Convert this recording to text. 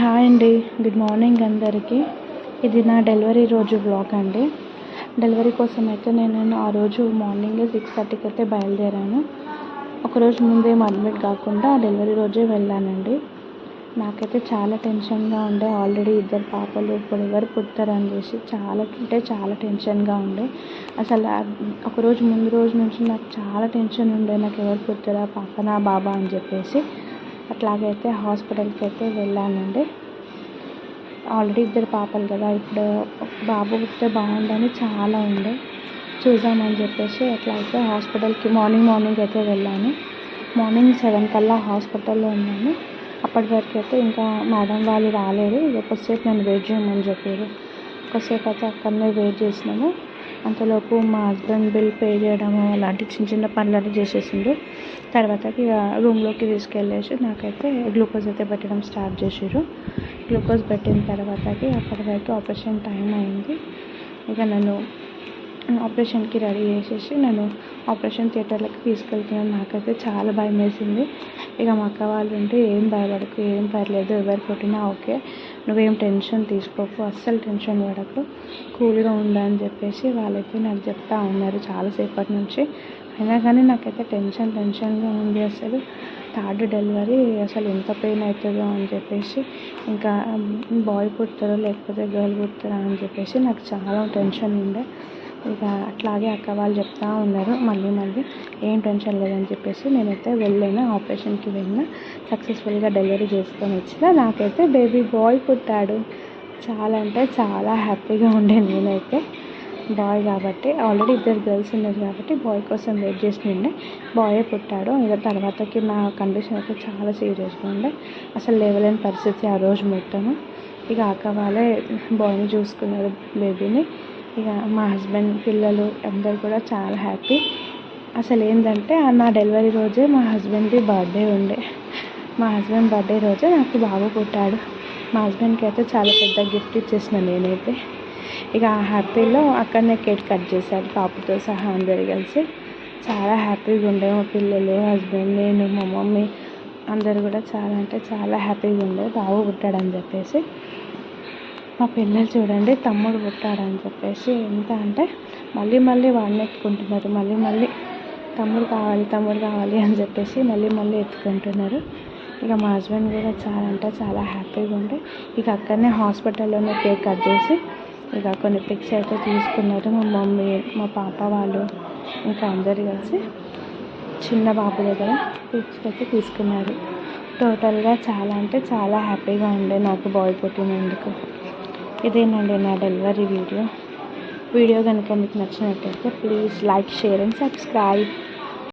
Hi అండి. Good morning అందరికీ. ఇది నా డెలివరీ రోజు బ్లాగ్ అండి. డెలివరీ కోసం అయితే నేను ఆ రోజు మార్నింగ్ సిక్స్ థర్టీకి అయితే బయలుదేరాను. ఒకరోజు ముందేం అడ్మిట్ కాకుండా డెలివరీ రోజే వెళ్ళానండి. నాకైతే చాలా టెన్షన్గా ఉండే. ఆల్రెడీ ఇద్దరు పాపలు ఇప్పుడు ఎవరు పుడతారు చేసి చాలా అంటే చాలా టెన్షన్గా ఉండే. అసలు ఒకరోజు ముందు రోజు నుంచి నాకు చాలా టెన్షన్ ఉండే. నాకు ఎవరు పుడతారా పాపనా బాబా అని చెప్పేసి అట్లాగైతే హాస్పిటల్కి అయితే వెళ్ళానండి. ఆల్రెడీ ఇద్దరు పాపలు కదా ఇప్పుడు బాబు పుట్టితే బాగుండని చాలా ఉండే చూద్దామని చెప్పేసి అట్లా అయితే హాస్పిటల్కి మార్నింగ్ మార్నింగ్ అయితే వెళ్ళాను. మార్నింగ్ సెవెన్ కల్లా హాస్పిటల్లో ఉన్నాను. అప్పటి వరకు అయితే ఇంకా మేడం వాళ్ళు రాలేదు. ఒకసేపు నేను నన్ను వెయిట్ చేయమని చెప్పారు. కొద్దిసేపు అయితే అక్కడనే వెయిట్ చేసినాము. అంతలోపు మా హస్బెండ్ బిల్ పే చేయడము అలాంటి చిన్న చిన్న పనులన్నీ చేసేసిండు. తర్వాతకి ఇక రూమ్లోకి తీసుకెళ్ళేసి నాకైతే గ్లూకోజ్ అయితే పెట్టడం స్టార్ట్ చేసారు గ్లూకోజ్ పెట్టిన తర్వాతకి అప్పటి వరకు ఆపరేషన్ టైం అయింది. ఇక నన్ను ఆపరేషన్కి రెడీ చేసేసి నన్ను ఆపరేషన్ థియేటర్లకు తీసుకెళ్తున్నాను. నాకైతే చాలా భయం వేసింది ఇక మా అక్క వాళ్ళు ఉంటే ఏం భయపడకు ఏం పర్లేదు ఎవరు కొట్టినా ఓకే. నువ్వేం టెన్షన్ తీసుకోకు అస్సలు టెన్షన్ పడకు. కూల్గా ఉండు అని చెప్పేసి వాళ్ళైతే నాకు చెప్తా ఉన్నారు చాలాసేపటి నుంచి. అయినా కానీ నాకైతే టెన్షన్ టెన్షన్గా ఉంది అసలు. థర్డ్ డెలివరీ అసలు ఎంత పెయిన్ అవుతుందో అని చెప్పేసి ఇంకా బాయ్ పుడతారో లేకపోతే గర్ల్ పుడతారా అని చెప్పేసి నాకు చాలా టెన్షన్ ఉండే. ఇక అట్లాగే అక్క వాళ్ళు చెప్తా ఉన్నారు మళ్ళీ మళ్ళీ ఏం టెన్షన్ లేదని చెప్పేసి నేనైతే వెళ్ళాను ఆపరేషన్కి వెళ్ళిన సక్సెస్ఫుల్గా డెలివరీ చేసుకొని వచ్చిన. నాకైతే బేబీ బాయ్ పుట్టాడు. చాలా అంటే చాలా హ్యాపీగా ఉండే నేనైతే బాయ్ కాబట్టి ఆల్రెడీ ఇద్దరు గర్ల్స్ ఉన్నారు కాబట్టి బాయ్ కోసం వెయిట్ చేసి ఉండే. బాయే పుట్టాడు. ఇంకా తర్వాతకి నా కండిషన్ అయితే చాలా సీరియస్గా ఉండే. అసలు లేవలేని పరిస్థితి ఆ రోజు మొత్తము. ఇక అక్క వాళ్ళే బాయ్ని చూసుకున్నారు బేబీని. ఇక మా హస్బెండ్ పిల్లలు అందరు కూడా చాలా హ్యాపీ. అసలు ఏంటంటే నా డెలివరీ రోజే మా హస్బెండ్ది బర్త్డే ఉండే. మా హస్బెండ్ బర్త్డే రోజే నాకు బాబు పుట్టాడు. మా హస్బెండ్కి అయితే చాలా పెద్ద గిఫ్ట్ ఇచ్చేసిన నేనైతే. ఇక ఆ హ్యాపీలో అక్కడనే కేక్ కట్ చేశారు పాపతో సహా అందరు కలిసి. చాలా హ్యాపీగా ఉండే మా పిల్లలు హస్బెండ్ నేను మా మమ్మీ అందరు కూడా చాలా అంటే చాలా హ్యాపీగా ఉండే. బాబు పుట్టాడని చెప్పేసి. మా పిల్లలు చూడండి తమ్ముడు పుట్టాడని చెప్పేసి ఎంత అంటే మళ్ళీ మళ్ళీ వాడిని ఎత్తుకుంటున్నారు. మళ్ళీ మళ్ళీ తమ్ముడు కావాలి తమ్ముడు కావాలి అని చెప్పేసి మళ్ళీ మళ్ళీ ఎత్తుకుంటున్నారు. ఇక మా హస్బెండ్ కూడా చాలా అంటే చాలా హ్యాపీగా ఉండే ఇక అక్కడనే హాస్పిటల్లోనే కేక్ కట్ చేసి ఇక కొన్ని పిక్స్ అయితే తీసుకున్నారు. మా మమ్మీ మా పాప వాళ్ళు ఇంకా అందరు కలిసి చిన్న బాబు దగ్గర పిక్స్ అయితే తీసుకున్నారు. టోటల్గా చాలా అంటే చాలా హ్యాపీగా ఉండే నాకు బాయ్ పుట్టినందుకు. ఇదేనండి నా డెలివరీ వీడియో. వీడియో కనుక మీకు నచ్చినట్లయితే please like share and subscribe.